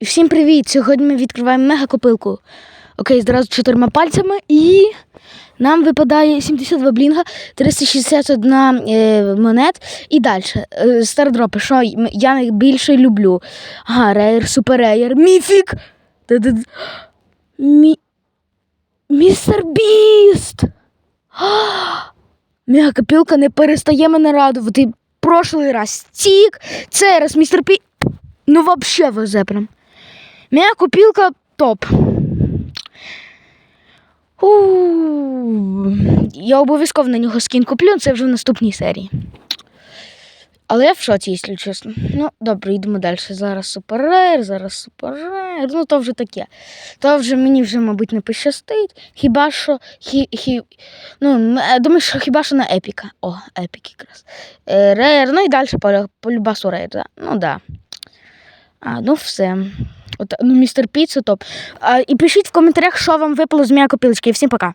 Всім привіт! Сьогодні ми відкриваємо мега-копилку. Окей, зразу чотирма пальцями і нам випадає 72 блінга, 361 е, монет і далі. Е, стардропи, що я найбільше люблю. Ага, рейр, суперрейр, міфік. Мі... Містер Біст! Мега-копілка не перестає мене радувати. Прошлий раз стік, цей раз містер Пі. Ну, вообще везе прям. Моя купілка топ. У, Я обов'язково на нього скін куплю, це вже в наступній серії. Але я в шоці, якщо чесно. Ну, добре, йдемо далі. Зараз супер рейр, зараз супер рейр. Ну, то вже таке. То вже мені вже, мабуть, не пощастить. Хіба що. Хі, хі, ну, е, думаю, що хіба що на епіка. О, епік якраз. Е, рейр, ну і далі по, по любасу рейр. Да? Ну, да. А, ну все. От, ну, містер Піцу топ. А, і пишіть в коментарях, що вам випало з моєї копілочки. Всім пока.